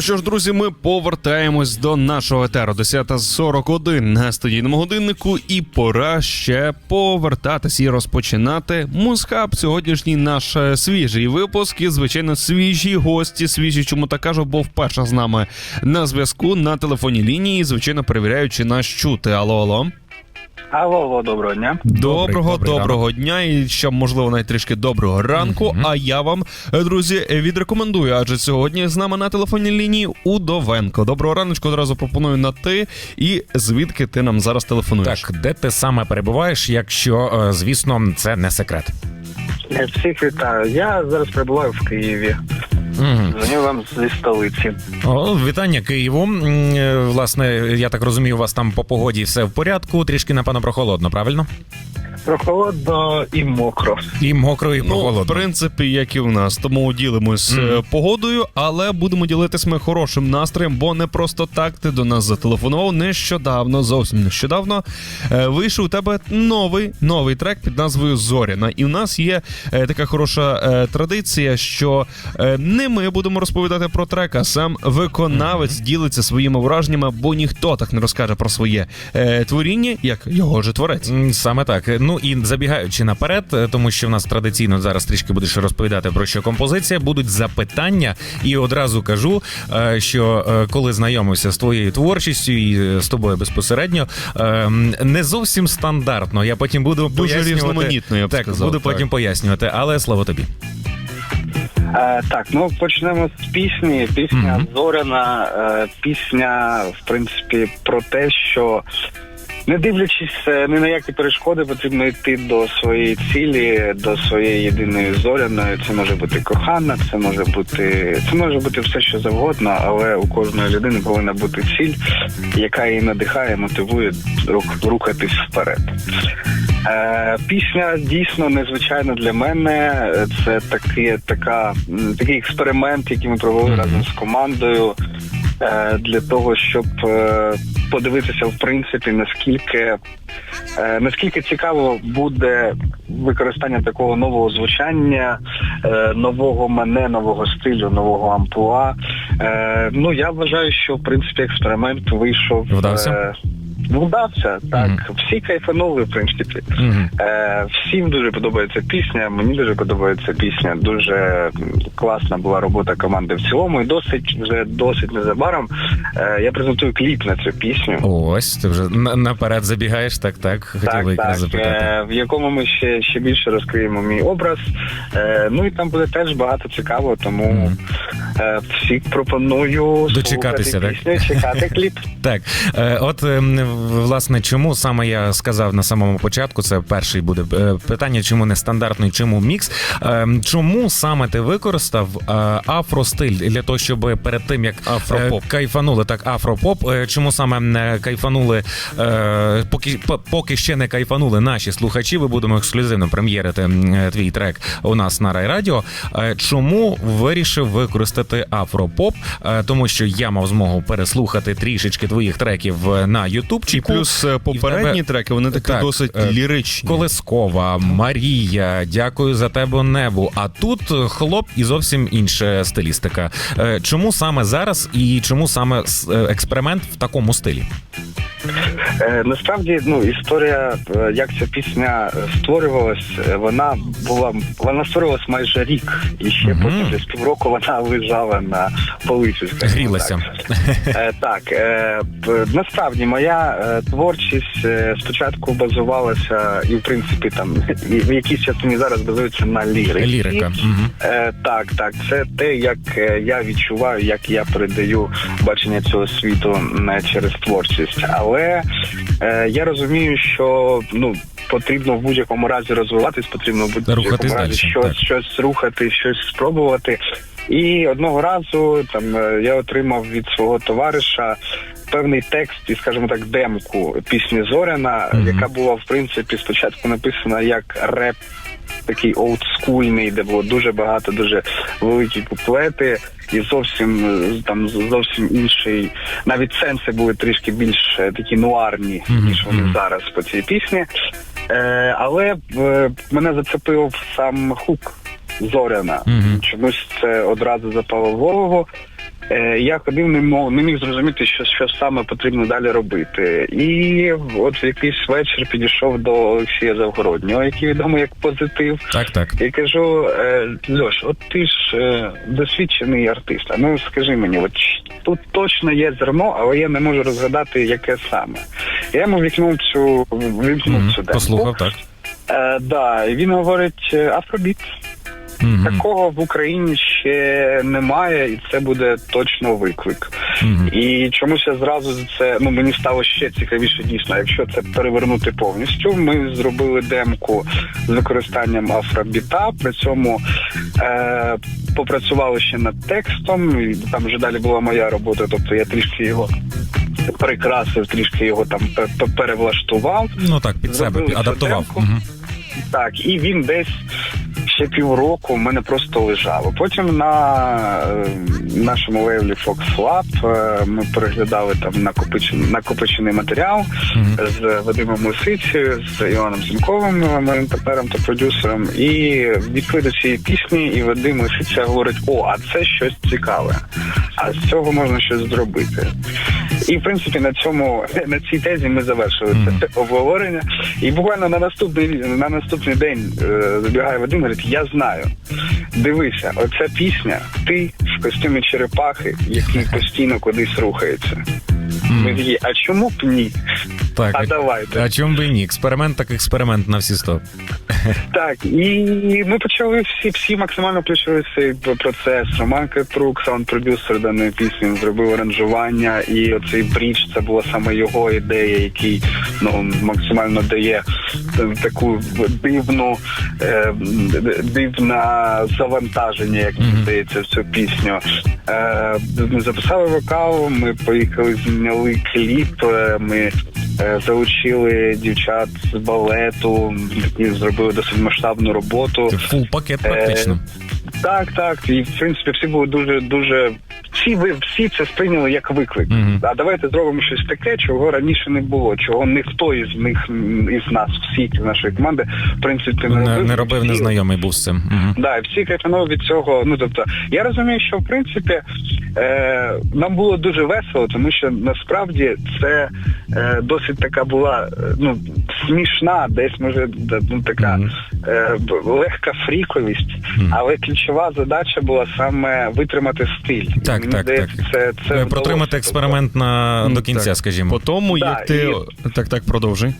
Ну що ж, друзі, ми повертаємось до нашого етеру. 10.41 на студійному годиннику, і пора ще повертатись і розпочинати музхаб. Сьогоднішній наш е, свіжий випуск. І звичайно, свіжі гості. Свіжі, чому так кажу, бо вперше з нами на зв'язку на телефонній лінії. Звичайно, перевіряючи нас чути. Алло, алло. Алло, алло, доброго дня. Доброго, добрий доброго дня і ще можливо навіть трішки доброго ранку. А я вам, е, друзі, відрекомендую, адже сьогодні з нами на телефонній лінії Удовенко. Доброго раночку. Одразу пропоную на ти. І звідки ти нам зараз телефонуєш? Так, де ти саме перебуваєш, якщо, е, звісно, це не секрет. Е, Всіх вітаю. Я зараз перебуваю в Києві. Дзвоню вам зі столиці. О, вітання Києву. Е, Власне, я так розумію, у вас там по погоді все в порядку. Трішки, напевно, прохолодно, правильно? Прохолодно і мокро. І мокро, і Ну, в прохолодно. принципі, як і в нас, тому ділимось е, погодою, але будемо ділитись ми хорошим настроєм, бо не просто так ти до нас зателефонував. Нещодавно, зовсім нещодавно е, вийшов у тебе новий новий трек під назвою Зоряна. І в нас є е, така хороша е, традиція, що е, не ми будемо розповідати про трек, а сам виконавець ділиться своїми враженнями, бо ніхто так не розкаже про своє е, творіння, як його же творець. М, Саме так. Ну і забігаючи наперед, е, тому що в нас традиційно зараз трішки будеш розповідати про що композиція, будуть запитання, і одразу кажу, е, що е, коли знайомився з твоєю творчістю і з тобою безпосередньо, не зовсім стандартно. Я потім буду Дуже різноманітно, я б так, сказав, буду так. потім пояснювати, але слово тобі. Е, так, ну почнемо з пісні. Пісня Мгм. Зоряна, е, пісня, в принципі, про те, що не дивлячись е, ні на які перешкоди, потрібно йти до своєї цілі, до своєї єдиної зоряної. Це може бути кохана, це може бути це може бути все, що завгодно, але у кожної людини повинна бути ціль, яка її надихає, мотивує рухатись вперед. Е, пісня дійсно незвичайна для мене. Це таки, така, такий експеримент, який ми провели Мгм. разом з командою для того, щоб е, подивитися, в принципі, наскільки, е, наскільки цікаво буде використання такого нового звучання, е, нового мене, нового стилю, нового амплуа. Е, ну я вважаю, що в принципі експеримент вийшов. Вдався? Вдався, так. Мгм. Всі кайфанули, в принципі. Мгм. Е, всім дуже подобається пісня. Мені дуже подобається пісня. Дуже класна була робота команди в цілому. І досить вже досить незабаром е, я презентую кліп на цю пісню. Ось ти вже наперед забігаєш. Так, так. Хотів Так, так, запитати. е, в якому ми ще, ще більше розкриємо мій образ. Е, ну і там буде теж багато цікавого, тому Мгм. е, всіх пропоную Дочекатися, слухати так? чекати кліп. Так, е, от ем, власне, чому саме я сказав на самому початку, це перший буде е, питання, чому не стандартний, чому мікс? Ем, Чому саме ти використав е, афростиль для того, щоб перед тим як Афропоп. е, кайфанули так, афропоп? Чому саме не кайфанули, поки поки ще не кайфанули наші слухачі? Ви будемо ексклюзивно прем'єрити твій трек у нас на райрадіо. Чому вирішив використати афропоп? Тому що я мав змогу переслухати трішечки твоїх треків на І Ютубчику. плюс е, попередні тебе- треки, вони такі Так, досить е, ліричні. Колескова, Марія, дякую за тебе небу. А тут хлоп і зовсім інша стилістика. Е, Чому саме зараз і чому саме експеримент в такому стилі? Е, насправді, ну історія, е, як ця пісня створювалась, е, вона була вона створювалась майже рік, і ще Мгм. потім десь півроку вона лежала на полиці. Грілася. Так, Е, так е, насправді моя творчість спочатку базувалася, і в принципі там і в якійсь частині зараз базується на ліриці. Лірика. Мгм. Е, так, так, це те, як я відчуваю, як я передаю бачення цього світу через творчість. Але е, я розумію, що ну. Потрібно в будь-якому разі розвиватись, потрібно в будь-якому разі далі, щось, так. щось рухати, щось спробувати. І одного разу там е, я отримав від свого товариша певний текст і, скажімо так, демку пісні Зоряна, Мгм. яка була в принципі спочатку написана як реп такий олдскульний, де було дуже багато, дуже великі куплети, і зовсім е, там зовсім інший. Навіть сенси були трішки більш е, такі нуарні, ніж вони зараз по цій пісні. Е, але мене зацепив сам хук Зоряна. Чомусь це одразу запало в голову. Е, Я ходив, не мог не міг зрозуміти, що, що саме потрібно далі робити. І от в якийсь вечір підійшов до Олексія Завгороднього, який відомий як позитив. Так, так. І кажу, е, Льош, от ти ж е, досвідчений артист. А ну скажи мені, от тут точно є зерно, але я не можу розгадати, яке саме. Я йому вікнув цю вікнув Мгм. цю демку. Послухав, так. Е, да, і він говорить афробіт. Мгм. Такого в Україні ще немає, і це буде точно виклик. Мгм. І чомусь я зразу за це ну мені стало ще цікавіше дійсно. Якщо це перевернути повністю, ми зробили демку з використанням афробіта. При цьому е, попрацювали ще над текстом. І там вже далі була моя робота, тобто я трішки його. Прикрасив, трішки його там пе- пе- перевлаштував. Ну так, під себе адаптував. Мгм. Так, і він десь ще півроку в мене просто лежав. Потім на е, нашому лейблі Fox Lab е, ми переглядали там накопичений, накопичений матеріал Мгм. з Вадимом Лисицею, з Іваном Зінковим, моїм партнером та продюсером. І відкрили до цієї пісні, і Вадим Лисиця говорить: о, а це щось цікаве. А з цього можна щось зробити. І в принципі на цьому на цій тезі ми завершили Мгм. це обговорення. І буквально на наступний на наступний день е, забігає Вадим, говорить: я знаю. Дивися, оця пісня, ти в костюмі черепахи, який постійно кудись рухається. Ми такі, а чому б ні? Так, А давайте. а чому би і ні? Експеримент так експеримент на всі сто. Так, і ми почали всі, всі максимально включили в цей процес. Роман Катрук, саунд-продюсер даної пісні, зробив аранжування, і оцей брідж це була саме його ідея, який ну максимально дає е, таку дивну е, дивне завантаження, як мені здається, в цю пісню. Е, Ми записали вокал, ми поїхали, зняли кліп. е, Ми залучили дівчат з балету, які зробили досить масштабну роботу. Це фул пакет практично. Так, так. І в принципі всі були дуже дуже. Всі ви всі це сприйняли як виклик. Мгм. А давайте зробимо щось таке, чого раніше не було, чого ніхто із них із нас, всіх з нашої команди, в принципі, не, Не, робив. не робив, незнайомий був з цим. Мгм. Да, і всі кайфанули від цього. Ну тобто, я розумію, що в принципі е, нам було дуже весело, тому що насправді це е, досить така була е, ну смішна, десь може ну така е, легка фріковість, але ключова задача була саме витримати стиль. Так, мені так, здається, так. Це, це Е, Протримати вдалося. експеримент на до кінця, Так. скажімо. По тому, Да, як ти. Так, так, продовжуй.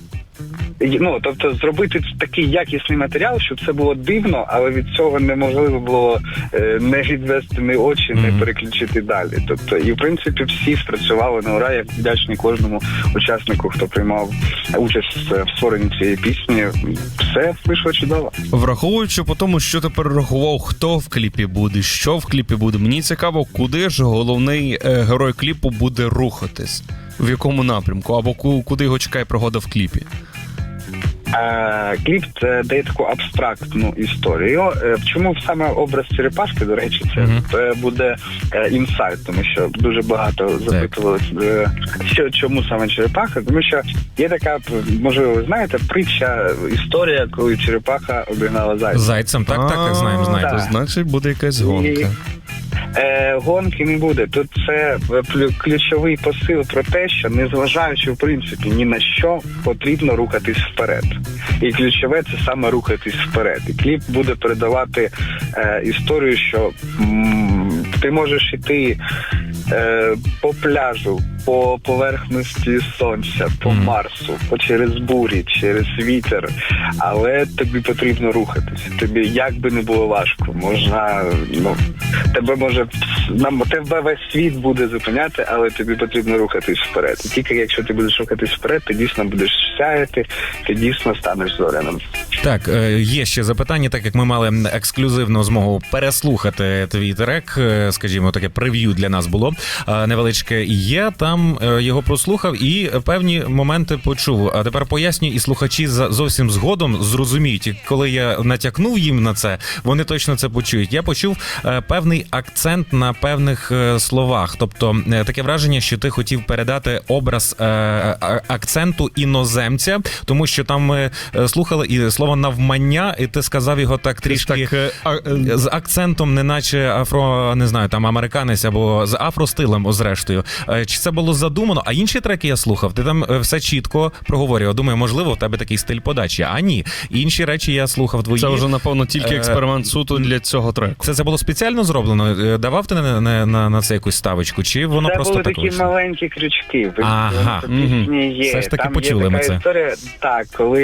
Ну тобто зробити такий якісний матеріал, щоб це було дивно, але від цього неможливо було е, не відвести ні очі, не переключити далі. Тобто, і в принципі всі спрацювали на ура. Я вдячний кожному учаснику, хто приймав участь в створенні цієї пісні. Все вийшло чудово. Враховуючи по тому, що ти перерахував, хто в кліпі буде, що в кліпі буде. Мені цікаво, куди ж головний е, герой кліпу буде рухатись, в якому напрямку, або ку- куди його чекає пригода в кліпі. Кліп це дає таку абстрактну історію. Е, чому саме образ черепашки, до речі, це е, буде е, інсайт, тому що дуже багато запитували, е, що чому саме черепаха, тому що є така, можливо, ви знаєте, притча, історія, коли черепаха обігнала зайця. Зайцем, так, так, так, знаємо. А, Значить, буде якась гонка. Е, гонки не буде. Тут це е, ключовий посил про те, що незважаючи в принципі ні на що, потрібно рухатись вперед. І ключове це саме рухатись вперед. І кліп буде передавати е, історію, що м, ти можеш іти е, по пляжу, по поверхності сонця, по Мгм. Марсу, по через бурі, через вітер, але тобі потрібно рухатись. Тобі як би не було важко, можна ну тебе може нам тебе весь світ буде зупиняти, але тобі потрібно рухатись вперед. І тільки якщо ти будеш рухатись вперед, ти дійсно будеш сяяти, ти дійсно станеш зоряним. Так, е, є ще запитання, так як ми мали ексклюзивну змогу переслухати твій трек, е, скажімо, таке прев'ю для нас було е, невеличке. Є там е, його прослухав і певні моменти почув. А тепер поясню, і слухачі за- зовсім згодом зрозуміють, І коли я натякнув їм на це, вони точно це почують. Я почув е, певний акцент на певних е, словах, тобто е, таке враження, що ти хотів передати образ е, акценту іноземця. тому що там ми е, слухали і слово навмання, і ти сказав його так трішки. Так, е, е, З акцентом, не наче афро, не знаю, там американець або з афростилем, зрештою. Е, Чи це було задумано? А інші треки я слухав, ти там е, все чітко проговорював. Думаю, можливо, в тебе такий стиль подачі. А ні. Інші речі я слухав твої. це вже напевно тільки Е, експеримент суто для цього треку. Це, це було спеціально зроблено? Е, Давав ти на, на, на, на це якусь ставочку? Чи воно це просто були так такі вийшло? маленькі крючки. Ага, є. Все ж таки Там почули є ми це. історія. Так, коли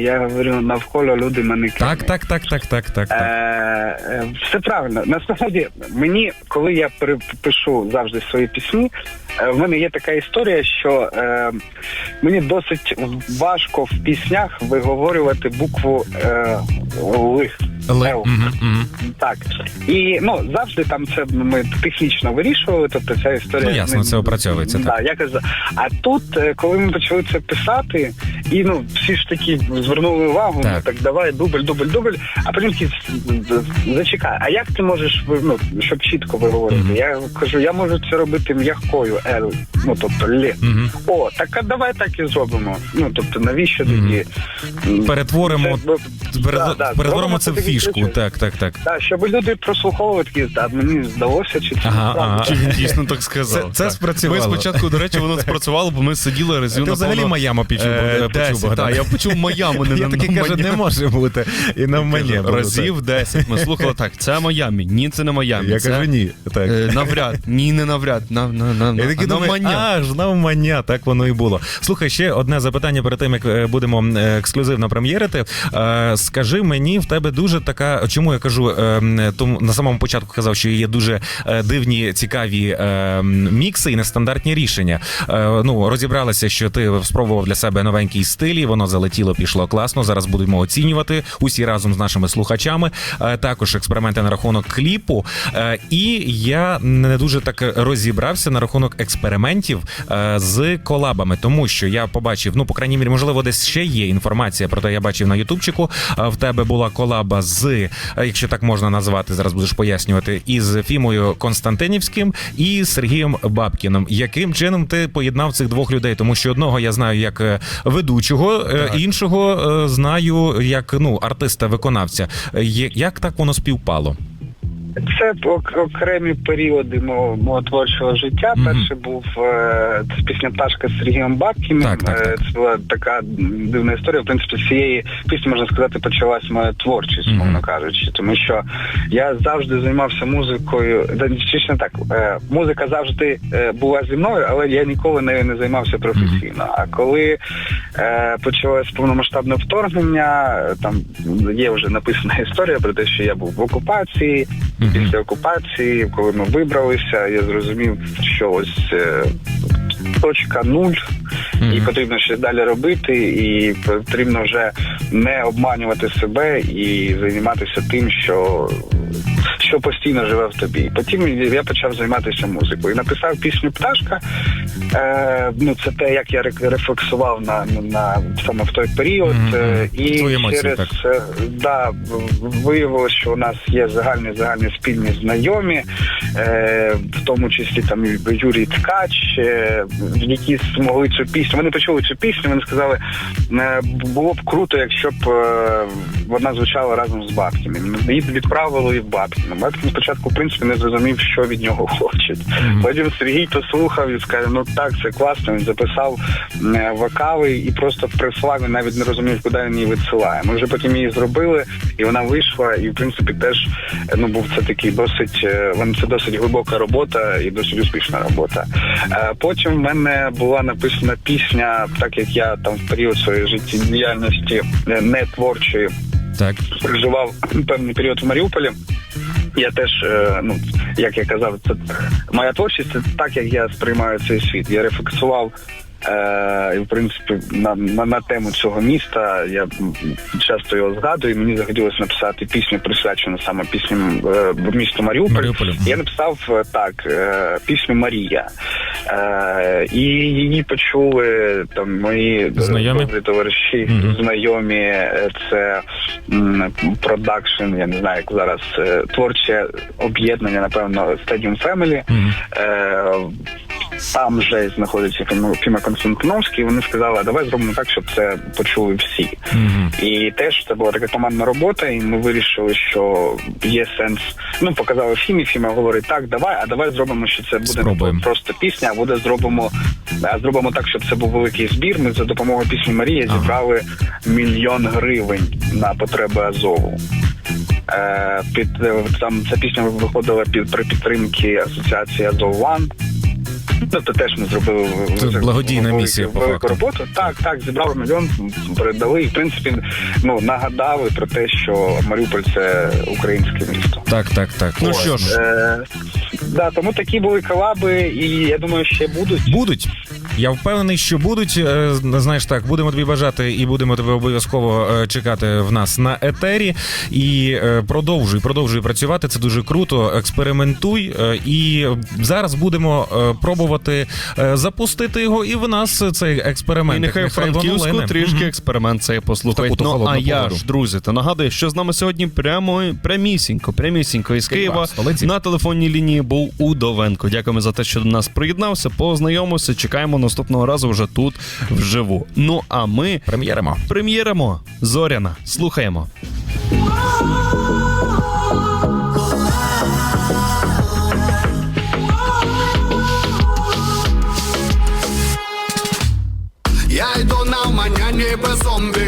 я говорю навколо люди мене кинуть. так, так, так, так, так, так. е, все правильно. Насправді мені, коли я перепишу завжди свої пісні, в мене є така історія, що е, мені досить важко в піснях виговорювати букву е, Л. Так. І ну завжди там це ми технічно вирішували, тобто ця історія. Ну, ясно, не- це опрацьовується, Да, я кажу. А тут, е, коли ми почали це писати, і ну всі ж таки звернули увагу, Так. ну так давай дубль, дубль, дубль, а потім зачекай, а як ти можеш ну, щоб чітко виговорити? Мгм. Я кажу, я можу це робити м'якою L, ну тобто лі. Мгм. О, так а давай так і зробимо. Ну тобто, навіщо тоді? м, Перетворимо, це, ну, перед- да, да, перетворимо це в фішку. речі. Так, так, так. Так, щоб люди прослуховували такі, та мені здалося, чи це Ага, ага. Чи він дійсно так сказав? Це- це Так. спрацювало. Ми спочатку, до речі, воно спрацювало, бо ми сиділи разів. Ти взагалі Майамо почув, е, почув, 10, Богдан. Так, я почув Майами, не Я на такий Майами. не може бути. І навмання. було, Разів 10. Ми слухали так, це Майамі, ні, це не. Майамі. Я кажу, ні. Е, навряд, ні, не навряд. На, на, на, Я такий думаю, навмання. аж навмання, так воно і було. Слухай, ще одне запитання перед тим, як е, будемо е, ексклюзивно прем'єрити. Е, Скажи мені, в тебе дуже така. Чому я кажу? Тому на самому початку казав, що є дуже дивні, цікаві мікси і нестандартні рішення. Ну розібралися, що ти спробував для себе новенький стиль, і воно залетіло, пішло класно. Зараз будемо оцінювати усі разом з нашими слухачами. Також експерименти на рахунок кліпу. І я не дуже так розібрався на рахунок експериментів е, з колабами, тому що я побачив, ну по крайній мірі, можливо, десь ще є інформація про те, я бачив на Ютубчику. е, В тебе була колаба з, е, якщо так можна назвати, зараз будеш пояснювати, із Фімою Константинівським і Сергієм Бабкіном. Яким чином ти поєднав цих двох людей? Тому що одного я знаю як ведучого, е, іншого е, знаю як ну артиста-виконавця. Е, Як так воно співпало? Це окремі періоди мого, мого творчого життя. Мгм. Перший був е, це пісня Пташка з Сергієм Бабкіним. Так, так, так. Е, Це була така дивна історія. В принципі, з цієї пісні можна сказати, почалась моя творчість, мовно кажучи. Тому що я завжди займався музикою. Точніше так, е, музика завжди була зі мною, але я ніколи нею не займався професійно. А коли почалось повномасштабне вторгнення, там є вже написана історія про те, що я був в окупації. Після окупації, коли ми вибралися, я зрозумів, що ось е, точка нуль, і потрібно щось далі робити, і потрібно вже не обманювати себе і займатися тим, що. Що постійно живе в тобі. Потім я почав займатися музикою. Написав пісню Пташка. Е, ну, це те, як я рефлексував на, на, саме в той період. Е, і Твої емоції, через так. Е, да, виявилося, що у нас є загальні загальні спільні знайомі, е, в тому числі там Юрій Ткач, е, які змогли цю пісню. Вони почули цю пісню. Вони сказали, е, було б круто, якщо б е, вона звучала разом з Бабкіним. Її відправили в Бабкіна. Бабкін спочатку, в принципі, не зрозумів, що від нього хочуть. Мгм. Потім Сергій послухав і сказав, ну так, це класно. Він записав е, вокали і просто прислав, і навіть не розумів, куди він її відсилає. Ми вже потім її зробили, і вона вийшла. І в принципі теж е, ну був це такий досить е, це досить глибока робота і досить успішна робота. Потім в мене була написана пісня, так як я там в період своєї життєдіяльності не творчої Так. проживав певний період в Маріуполі. Я теж, е, ну як я казав, це моя творчість це так, як я сприймаю цей світ. Я рефлексував. Е, і в принципі на, на, на тему цього міста я часто його згадую. і Мені захотілося написати пісню, присвячену саме пісням е, місту Маріуполь. Маріуполю. Я написав е, так е, пісню Марія, е, і її почули там мої Знайомі? добрі товариші, Мгм. знайомі. Це продакшн, я не знаю, як зараз е, творче об'єднання, напевно, Stadium Family. Мгм. Е, там же знаходиться Фіма Константиновський. і Вони сказали, а давай зробимо так, щоб це почули всі. І теж це була така командна робота, і ми вирішили, що є сенс. Ну, показали Фімі. Фіма говорить, так, давай, а давай зробимо, що це буде Спробуємо. просто пісня, а буде зробимо, а зробимо так, щоб це був великий збір. Ми за допомогою пісні Марія зібрали мільйон гривень на потреби Азову. Е, під там ця пісня виходила під при підтримки асоціації Азов One. Тобто теж ми зробили Це велику- благодійна велику- місія, по велику факту. роботу. Так, так, зібрали мільйон, передали. І в принципі, ну нагадали про те, що Маріуполь це українське місто. Так, так, так. Ну що ж, Е, да, тому такі були колаби, і я думаю, ще будуть. Будуть. Я впевнений, що будуть. Е, Знаєш так, будемо тобі бажати і будемо тебе обов'язково е, чекати в нас на етері. І е, продовжуй, продовжуй працювати. Це дуже круто. Експериментуй. І зараз будемо пробувати запустити його і в нас цей експеримент. І нехай Нехай Франківську трішки експеримент цей послухають. Ну а я ж, друзі, та нагадую, що з нами сьогодні прямо прямісінько, прямісінько із Києва, Києва на телефонній лінії був Удовенко. Дякуємо за те, що до нас приєднався. Познайомився. Чекаємо наступного разу вже тут вживу. Ну а ми Прем'єримо. прем'єримо Зоряна. Слухаємо. Я йду на манянні без зомбі,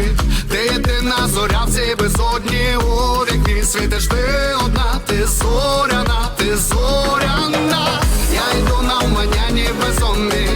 ти єдина зоря в цій безодні у вікні світиш ти одна, ти зоряна, ти зоряна. Я йду на манянні без зомбі,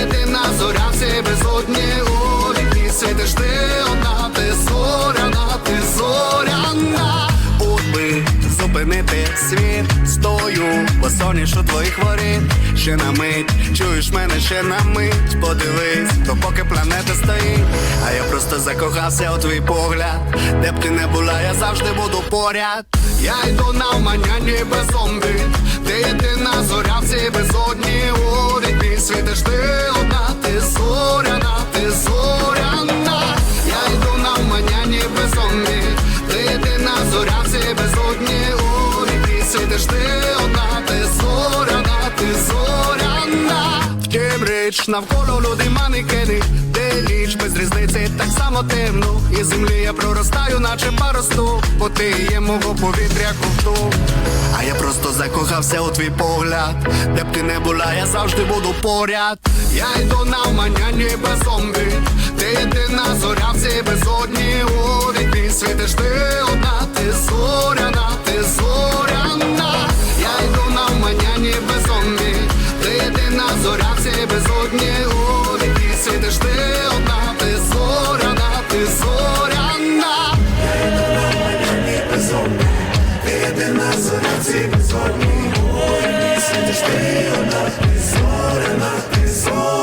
єдина зоря в цій безодні у вікні світиш. Ти одна, ти зоряна, ти зоряна. От би зупинити світ, стою, босоніж у твоїх воріт, ще на мить, чуєш мене ще на мить, подивись, то поки планета стоїть, а я просто закохався у твій погляд, де б ти не була, я завжди буду поряд. Я йду на манянні без зомбі, ти єдина зоря в цій безодні, у вікні світиш ти одна, ти зоряна, ти зоряна. Я йду на манянні без зомбі, ти єдина зоря в цій безодні, у вікні світиш ти Річ навколо люди манекени, де ніч без різниці так само темно. І землі я проростаю, наче паросту, бо ти є мого повітря ковту. А я просто закохався у твій погляд, де б ти не була, я завжди буду поряд. Я йду на манянні без зомбі, ти єдина зоря в цій безодні, у вікні світиш ти одна, ти зоряна, ти зоряна. Зоря в цій безодні, у вікні світиш ти одна, ти зоряна, ти зоряна.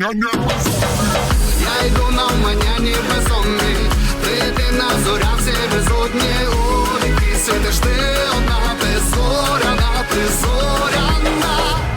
Я йду на маняні без зомбі, ти єдина зоря в цій безодні, вікні світиш ти одна, ти зоряна, ти зоряна.